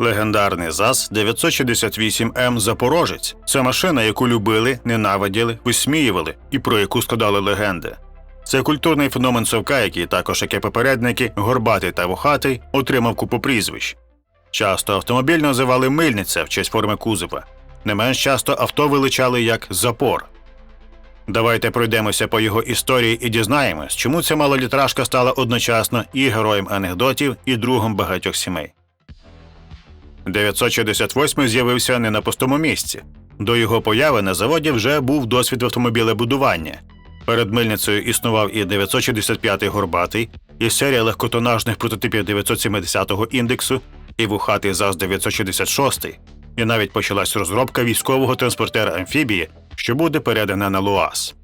Легендарний ЗАЗ 968М Запорожець це машина, яку любили, ненавиділи, висміювали і про яку складали легенди. Це культурний феномен совка, який також, як і попередники, горбатий та вухатий, отримав купу прізвищ. Часто автомобіль називали мильниця в честь форми кузова. Не менш часто авто величали як запор. Давайте пройдемося по його історії і дізнаємось, чому ця малолітражка стала одночасно і героєм анекдотів, і другом багатьох сімей. 968 з'явився не на пустому місці. До його появи на заводі вже був досвід автомобілебудування. Перед мильницею існував і 965-й горбатий, і серія легкотонажних прототипів 970-го індексу, і вухатий ЗАЗ 966, і навіть почалась розробка військового транспортера амфібії, що буде передана на ЛУАЗ.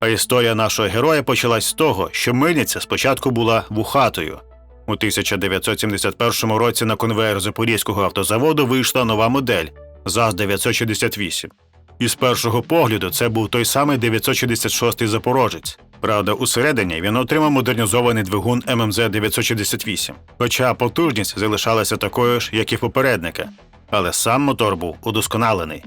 А історія нашого героя почалась з того, що мильниця спочатку була вухатою. У 1971 році на конвеєр Запорізького автозаводу вийшла нова модель ЗАЗ 968. І з першого погляду це був той самий 966 Запорожець. Правда, усередині він отримав модернізований двигун ММЗ 968, хоча потужність залишалася такою ж, як і в попередника, але сам мотор був удосконалений.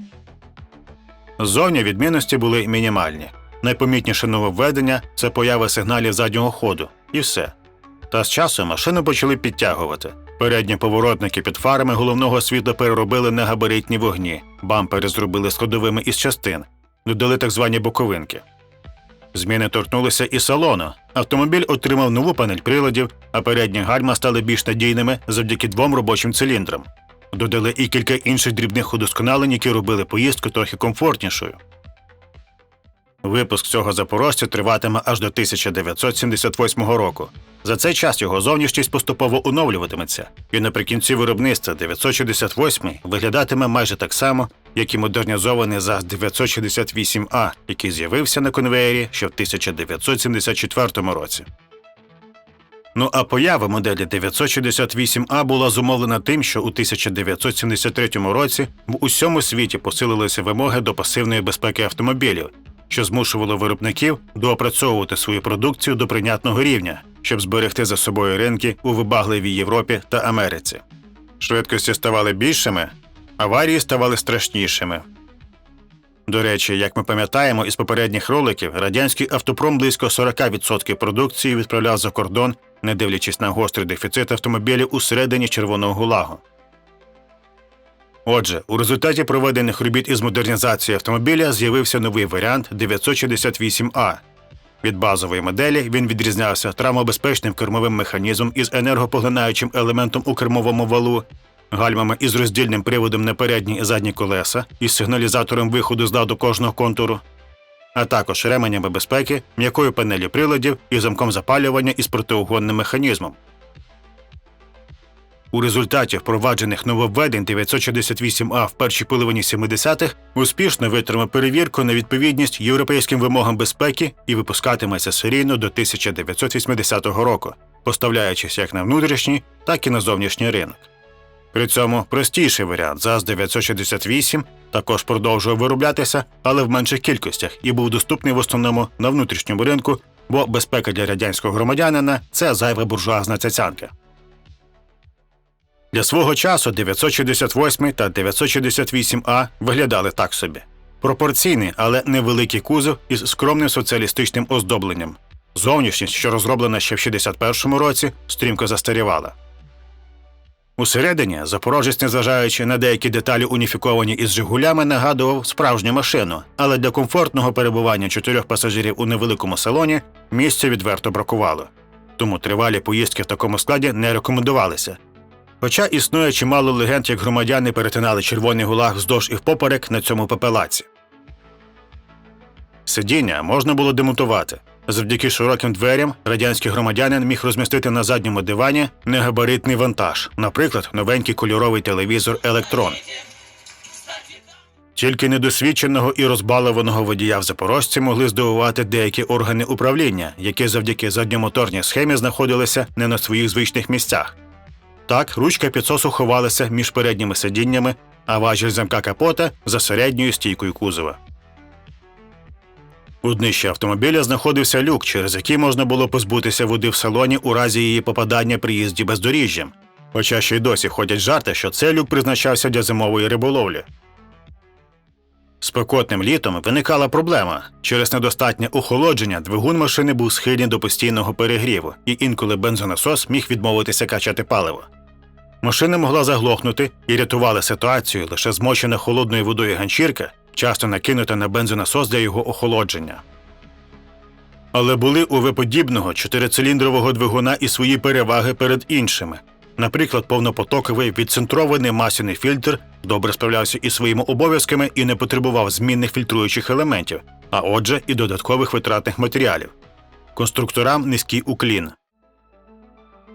Зовні відмінності були мінімальні. Найпомітніше нововведення це поява сигналів заднього ходу, і все. Та з часом машину почали підтягувати. Передні поворотники під фарами головного світла переробили на габаритні вогні, бампери зробили складовими із частин, додали так звані боковинки. Зміни торкнулися і салону. Автомобіль отримав нову панель приладів, а передні гальма стали більш надійними завдяки двом робочим циліндрам. Додали і кілька інших дрібних удосконалень, які робили поїздку трохи комфортнішою. Випуск цього запорожця триватиме аж до 1978 року. За цей час його зовнішність поступово оновлюватиметься, і наприкінці виробництва 968 виглядатиме майже так само, як і модернізований ЗАЗ 968А, який з'явився на конвеєрі ще в 1974 році. Ну а поява моделі 968А була зумовлена тим, що у 1973 році в усьому світі посилилися вимоги до пасивної безпеки автомобілів, що змушувало виробників доопрацьовувати свою продукцію до прийнятного рівня, щоб зберегти за собою ринки у вибагливій Європі та Америці. Швидкості ставали більшими, аварії ставали страшнішими. До речі, як ми пам'ятаємо із попередніх роликів, радянський автопром близько 40% продукції відправляв за кордон, не дивлячись на гострий дефіцит автомобілів у середині Червоного Гулагу. Отже, у результаті проведених робіт із модернізації автомобіля з'явився новий варіант 968А. Від базової моделі він відрізнявся травмобезпечним кермовим механізмом із енергопоглинаючим елементом у кермовому валу, гальмами із роздільним приводом на передні і задні колеса із сигналізатором виходу з ладу кожного контуру, а також ременями безпеки, м'якою панелі приладів і замком запалювання із протиугонним механізмом. У результаті впроваджених нововведень 968А в першій половині 70-х успішно витримав перевірку на відповідність європейським вимогам безпеки і випускатиметься серійно до 1980 року, поставляючись як на внутрішній, так і на зовнішній ринок. При цьому простіший варіант ЗАЗ 968 також продовжував вироблятися, але в менших кількостях і був доступний в основному на внутрішньому ринку, бо безпека для радянського громадянина це зайва буржуазна цяцянка. Для свого часу 968 та 968А виглядали так собі: пропорційний, але невеликий кузов із скромним соціалістичним оздобленням. Зовнішність, що розроблена ще в 61-му році, стрімко застарівала. Усередині запорожець, незважаючи на деякі деталі уніфіковані із Жигулями, нагадував справжню машину, але для комфортного перебування чотирьох пасажирів у невеликому салоні місця відверто бракувало. Тому тривалі поїздки в такому складі не рекомендувалися. Хоча існує чимало легенд, як громадяни перетинали червоний гулаг вздовж і впоперек на цьому пепелаці. Сидіння можна було демонтувати. Завдяки широким дверям радянський громадянин міг розмістити на задньому дивані негабаритний вантаж, наприклад, новенький кольоровий телевізор Електрон. Тільки недосвідченого і розбалованого водія в запорожці могли здивувати деякі органи управління, які завдяки задньомоторній схемі знаходилися не на своїх звичних місцях. Так, ручка підсосу ховалася між передніми сидіннями, а важіль замка капота за середньою стійкою кузова. У днищі автомобіля знаходився люк, через який можна було позбутися води в салоні у разі її попадання при їзді бездоріжжям. Хоча ще й досі ходять жарти, що цей люк призначався для зимової риболовлі. Спекотним літом виникала проблема. Через недостатнє охолодження двигун машини був схильний до постійного перегріву, і інколи бензонасос міг відмовитися качати паливо. Машина могла заглохнути і рятувала ситуацію лише змочена холодною водою ганчірка, часто накинута на бензонасос для його охолодження. Але були у виподібного чотирициліндрового двигуна і свої переваги перед іншими. Наприклад, повнопотоковий відцентрований масляний фільтр добре справлявся із своїми обов'язками і не потребував змінних фільтруючих елементів, а отже, і додаткових витратних матеріалів. Конструкторам низький уклін.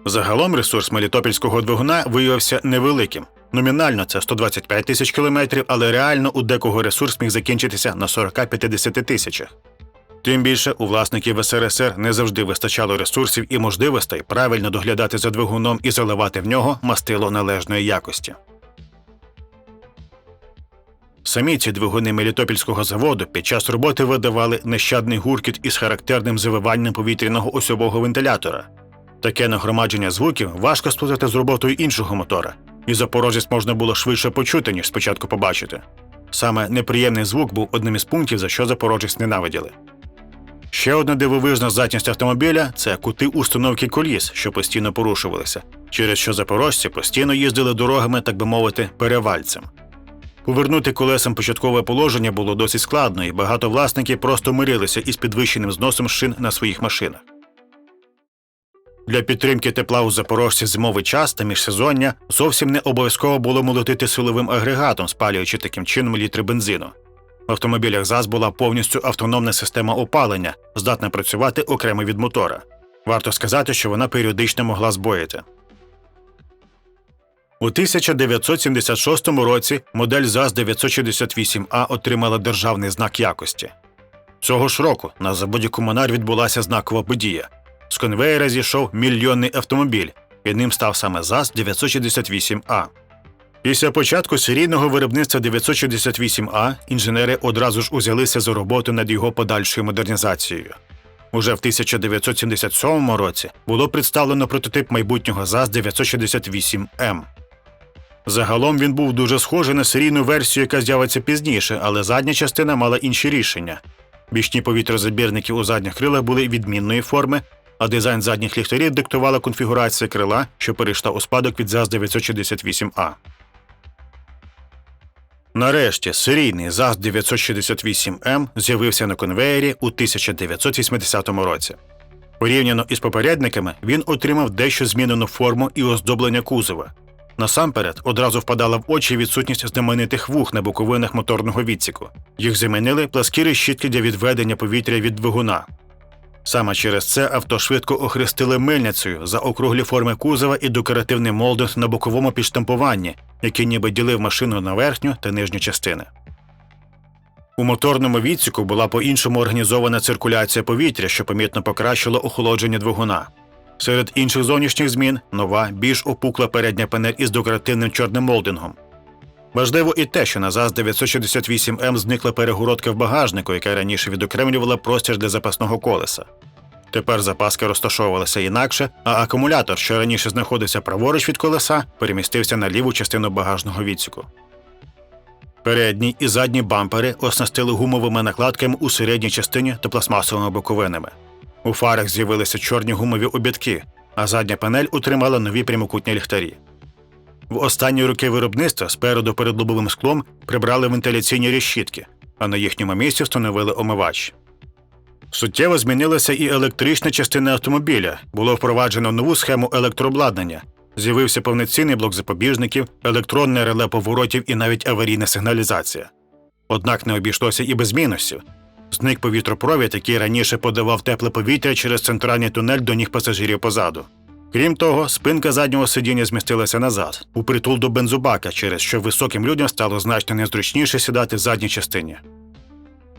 Загалом ресурс мелітопільського двигуна виявився невеликим. Номінально це 125 тисяч кілометрів, але реально у декого ресурс міг закінчитися на 40-50 тисячах. Тим більше у власників СРСР не завжди вистачало ресурсів і можливостей правильно доглядати за двигуном і заливати в нього мастило належної якості. Самі ці двигуни Мелітопільського заводу під час роботи видавали нещадний гуркіт із характерним завиванням повітряного осьового вентилятора. Таке нагромадження звуків важко сплутати з роботою іншого мотора, і запорожець можна було швидше почути, ніж спочатку побачити. Саме неприємний звук був одним із пунктів, за що запорожець ненавиділи. Ще одна дивовижна здатність автомобіля це кути установки коліс, що постійно порушувалися, через що запорожці постійно їздили дорогами, так би мовити, перевальцем. Повернути колесам початкове положення було досить складно, і багато власників просто мирилися із підвищеним зносом шин на своїх машинах. Для підтримки тепла у запорожці зимовий час та міжсезоння зовсім не обов'язково було молотити силовим агрегатом, спалюючи таким чином літри бензину. В автомобілях ЗАЗ була повністю автономна система опалення, здатна працювати окремо від мотора. Варто сказати, що вона періодично могла збоїти. У 1976 році модель ЗАЗ 968А отримала державний знак якості. Цього ж року на заводі Комунар відбулася знакова подія. З конвеєра зійшов мільйонний автомобіль, і ним став саме ЗАЗ 968А. Після початку серійного виробництва 968А інженери одразу ж узялися за роботу над його подальшою модернізацією. Уже в 1977 році було представлено прототип майбутнього ЗАЗ 968М. Загалом він був дуже схожий на серійну версію, яка з'явиться пізніше, але задня частина мала інші рішення. Бічні повітрозабірники у задніх крилах були відмінної форми, а дизайн задніх ліхтарів диктувала конфігурація крила, що перейшла у спадок від ЗАЗ 968А. Нарешті серійний ЗАЗ 968М з'явився на конвеєрі у 1980 році. Порівняно із попередниками, він отримав дещо змінену форму і оздоблення кузова. Насамперед одразу впадала в очі відсутність знаменитих вух на боковинах моторного відсіку. Їх замінили пласкі решітки для відведення повітря від двигуна. Саме через це авто швидко охрестили мильницею за округлі форми кузова і декоративний молдинг на боковому підштампуванні, який ніби ділив машину на верхню та нижню частини. У моторному відсіку була по-іншому організована циркуляція повітря, що помітно покращило охолодження двигуна. Серед інших зовнішніх змін нова, більш опукла передня панель із декоративним чорним молдингом. Важливо і те, що на ЗАЗ 968М зникла перегородка в багажнику, яка раніше відокремлювала простір для запасного колеса. Тепер запаски розташовувалися інакше, а акумулятор, що раніше знаходився праворуч від колеса, перемістився на ліву частину багажного відсіку. Передні і задні бампери оснастили гумовими накладками у середній частині та пластмасовими боковинами. У фарах з'явилися чорні гумові обідки, а задня панель утримала нові прямокутні ліхтарі. В останні роки виробництва спереду перед лобовим склом прибрали вентиляційні решітки, а на їхньому місці встановили омивач. Суттєво змінилася і електрична частина автомобіля. Було впроваджено нову схему електрообладнання. З'явився повноцінний блок запобіжників, електронне реле поворотів і навіть аварійна сигналізація. Однак не обійшлося і без мінусів. Зник повітропровід, який раніше подавав тепле повітря через центральний тунель до ніг пасажирів позаду. Крім того, спинка заднього сидіння змістилася назад, у притул до бензобака, через що високим людям стало значно незручніше сідати в задній частині.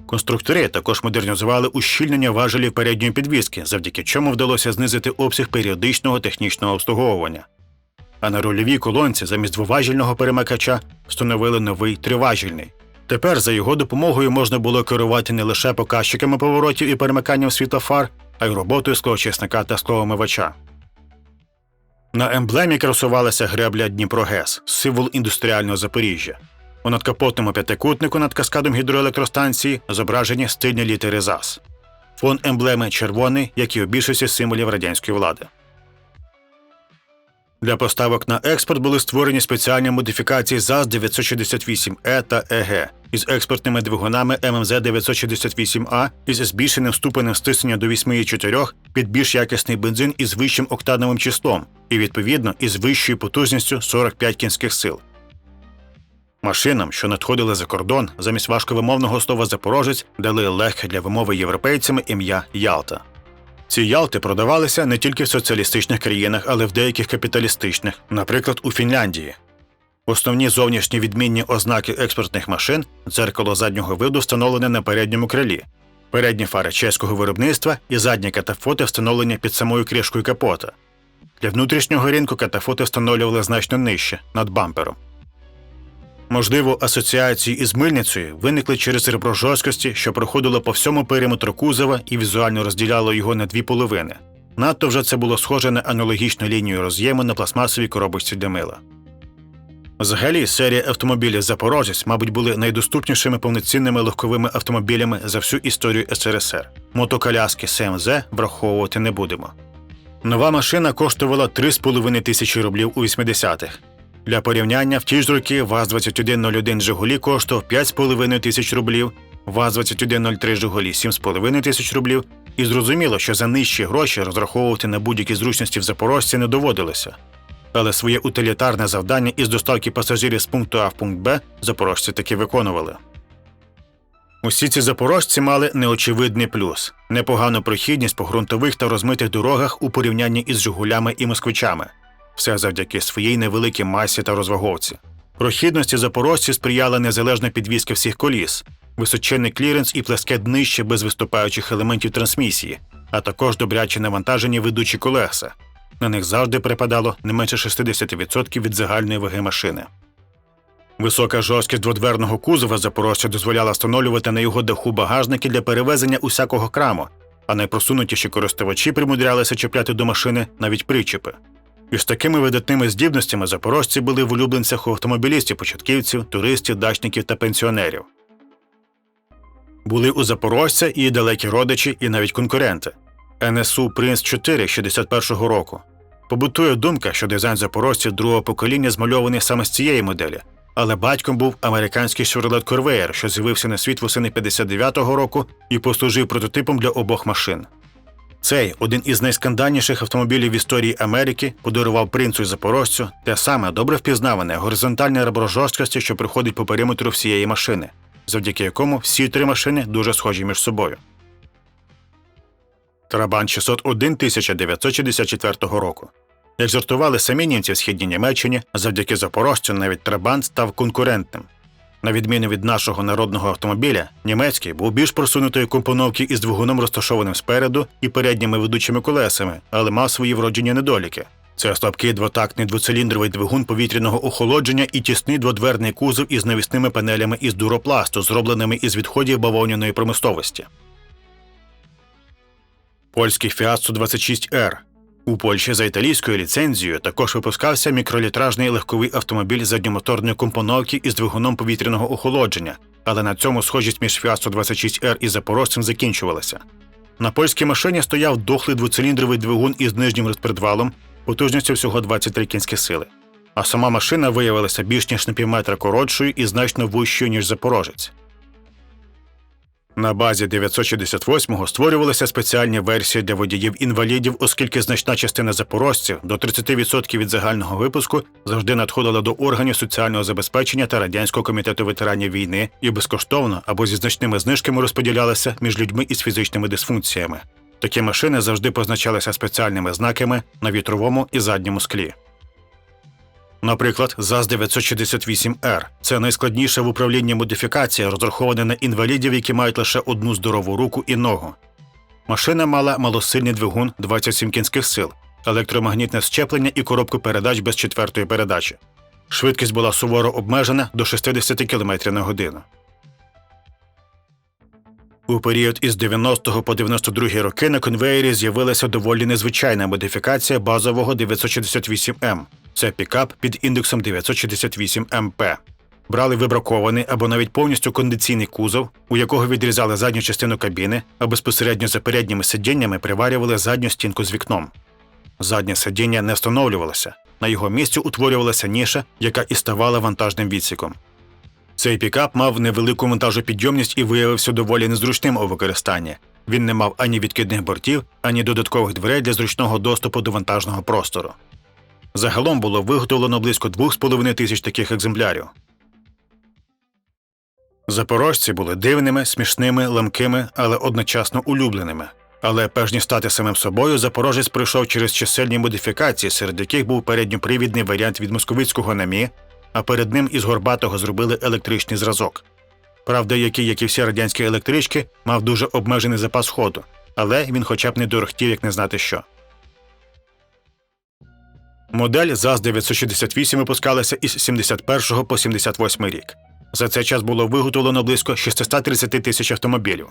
Конструктори також модернізували ущільнення важелів передньої підвіски, завдяки чому вдалося знизити обсяг періодичного технічного обслуговування. А на рульовій колонці замість двоважільного перемикача встановили новий триважільний. Тепер за його допомогою можна було керувати не лише показчиками поворотів і перемиканням світлофар, а й роботою склоочисника та склоомивача. На емблемі красувалася гребля Дніпрогес, символ індустріального Запоріжжя. У надкапотному п'ятикутнику над каскадом гідроелектростанції зображені стильні літери ЗАС. Фон емблеми червоний, як і у більшості символів радянської влади. Для поставок на експорт були створені спеціальні модифікації ЗАЗ 968 е та ЕГ із експортними двигунами ММЗ 968А із збільшеним ступенем стиснення до 8,4 під більш якісний бензин із вищим октановим числом і, відповідно, із вищою потужністю 45 кінських сил. Машинам, що надходили за кордон, замість важковимовного слова Запорожець дали легке для вимови європейцями ім'я Ялта. Ці ялти продавалися не тільки в соціалістичних країнах, але й в деяких капіталістичних, наприклад, у Фінляндії. Основні зовнішні відмінні ознаки експортних машин дзеркало заднього виду встановлене на передньому крилі, передні фари чеського виробництва і задні катафоти встановлені під самою кришкою капота. Для внутрішнього ринку катафоти встановлювали значно нижче над бампером. Можливо, асоціації із мильницею виникли через ребро жорсткості, що проходило по всьому периметру кузова і візуально розділяло його на дві половини. Надто вже це було схоже на аналогічну лінію роз'єму на пластмасовій коробочці для мила. Взагалі, серія автомобілів Запорожець, мабуть, були найдоступнішими повноцінними легковими автомобілями за всю історію СРСР. Мотоколяски СМЗ враховувати не будемо. Нова машина коштувала 3,5 тисячі рублів у 80-х. Для порівняння в ті ж роки ВАЗ-2101 Жигулі коштував 5,5 тисяч рублів, ВАЗ-2103 Жигулі 7,5 тисяч рублів, і зрозуміло, що за нижчі гроші розраховувати на будь-які зручності в Запорожці не доводилося. Але своє утилітарне завдання із доставки пасажирів з пункту А в пункт Б запорожці таки виконували. Усі ці запорожці мали неочевидний плюс непогану прохідність по ґрунтових та розмитих дорогах у порівнянні із Жигулями і москвичами все завдяки своїй невеликій масі та розваговці. Прохідності запорожці сприяла незалежна підвізка всіх коліс, височенний кліренс і плеске днище без виступаючих елементів трансмісії, а також добряче навантажені ведучі колеса. На них завжди припадало не менше 60% від загальної ваги машини. Висока жорсткість дводверного кузова запорожця дозволяла встановлювати на його даху багажники для перевезення усякого краму, а найпросунутіші користувачі примудрялися чіпляти до машини навіть причепи. І з такими видатними здібностями запорожці були в улюбленцях у автомобілістів, початківців, туристів, дачників та пенсіонерів. Були у запорожця і далекі родичі, і навіть конкуренти. НСУ Принц 4 61-го року. Побутує думка, що дизайн запорожців другого покоління змальований саме з цієї моделі, але батьком був американський Chevrolet Corvair, що з'явився на світ восени 59-го року і послужив прототипом для обох машин. Цей один із найскандальніших автомобілів в історії Америки подарував принцу і запорожцю те саме добре впізнаване горизонтальне ребро жорсткості, що приходить по периметру всієї машини, завдяки якому всі три машини дуже схожі між собою. Трабан 601 1964 року. Як жартували самі німці в східній Німеччині, завдяки запорожцю навіть Трабан став конкурентним. На відміну від нашого народного автомобіля, німецький був більш просунутої компоновки із двигуном розташованим спереду і передніми ведучими колесами, але мав свої вроджені недоліки. Це слабкий двотактний двоциліндровий двигун повітряного охолодження і тісний дводверний кузов із навісними панелями із дуропласту, зробленими із відходів бавовняної промисловості. Польський Fiat 126 r у Польщі за італійською ліцензією також випускався мікролітражний легковий автомобіль задньомоторної компоновки із двигуном повітряного охолодження, але на цьому схожість між Fiat 126 r і запорожцем закінчувалася. На польській машині стояв дохлий двоциліндровий двигун із нижнім розпредвалом, потужністю всього 23 кінські сили. А сама машина виявилася більш ніж на півметра коротшою і значно вищою, ніж запорожець. На базі 968-го створювалися спеціальні версії для водіїв-інвалідів, оскільки значна частина запорожців до 30% від загального випуску завжди надходила до органів соціального забезпечення та радянського комітету ветеранів війни і безкоштовно або зі значними знижками розподілялися між людьми із фізичними дисфункціями. Такі машини завжди позначалися спеціальними знаками на вітровому і задньому склі. Наприклад, ЗАЗ-968Р це найскладніша в управлінні модифікація, розрахована на інвалідів, які мають лише одну здорову руку і ногу. Машина мала малосильний двигун 27 кінських сил, електромагнітне щеплення і коробку передач без четвертої передачі. Швидкість була суворо обмежена до 60 км на годину. У період із 90 по 92 роки на конвеєрі з'явилася доволі незвичайна модифікація базового 968М. Це пікап під індексом 968 МП. Брали вибракований або навіть повністю кондиційний кузов, у якого відрізали задню частину кабіни, а безпосередньо за передніми сидіннями приварювали задню стінку з вікном. Заднє сидіння не встановлювалося. На його місці утворювалася ніша, яка і ставала вантажним відсіком. Цей пікап мав невелику вантажопідйомність і виявився доволі незручним у використанні. Він не мав ані відкидних бортів, ані додаткових дверей для зручного доступу до вантажного простору. Загалом було виготовлено близько 2,5 тисяч таких екземплярів. Запорожці були дивними, смішними, ламкими, але одночасно улюбленими. Але перш ніж стати самим собою, запорожець пройшов через чисельні модифікації, серед яких був передньопривідний варіант від московицького намі, а перед ним із горбатого зробили електричний зразок. Правда, який, як і всі радянські електрички, мав дуже обмежений запас ходу, але він хоча б не дорогтів, як не знати що. Модель ЗАЗ-968 випускалася із 71 по 78 рік. За цей час було виготовлено близько 630 тисяч автомобілів.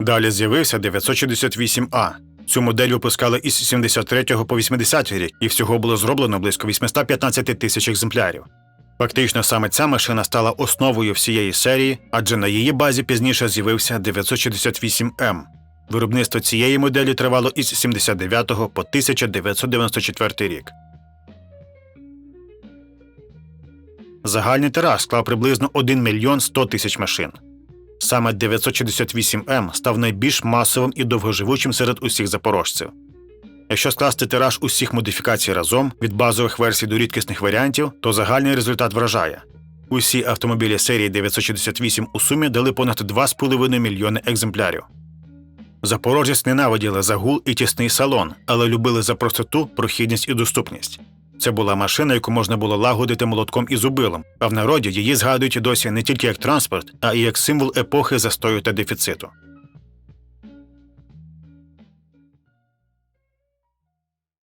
Далі з'явився 968А. Цю модель випускали із 73 по 80 рік, і всього було зроблено близько 815 тисяч екземплярів. Фактично саме ця машина стала основою всієї серії, адже на її базі пізніше з'явився 968М. Виробництво цієї моделі тривало із 79 по 1994 рік. Загальний тираж склав приблизно 1 мільйон 100 тисяч машин. Саме 968М став найбільш масовим і довгоживучим серед усіх запорожців. Якщо скласти тираж усіх модифікацій разом від базових версій до рідкісних варіантів, то загальний результат вражає. Усі автомобілі серії 968 у сумі дали понад 2,5 мільйони екземплярів. Запорожець ненавиділи загул і тісний салон, але любили за простоту, прохідність і доступність. Це була машина, яку можна було лагодити молотком і зубилом, а в народі її згадують досі не тільки як транспорт, а й як символ епохи застою та дефіциту.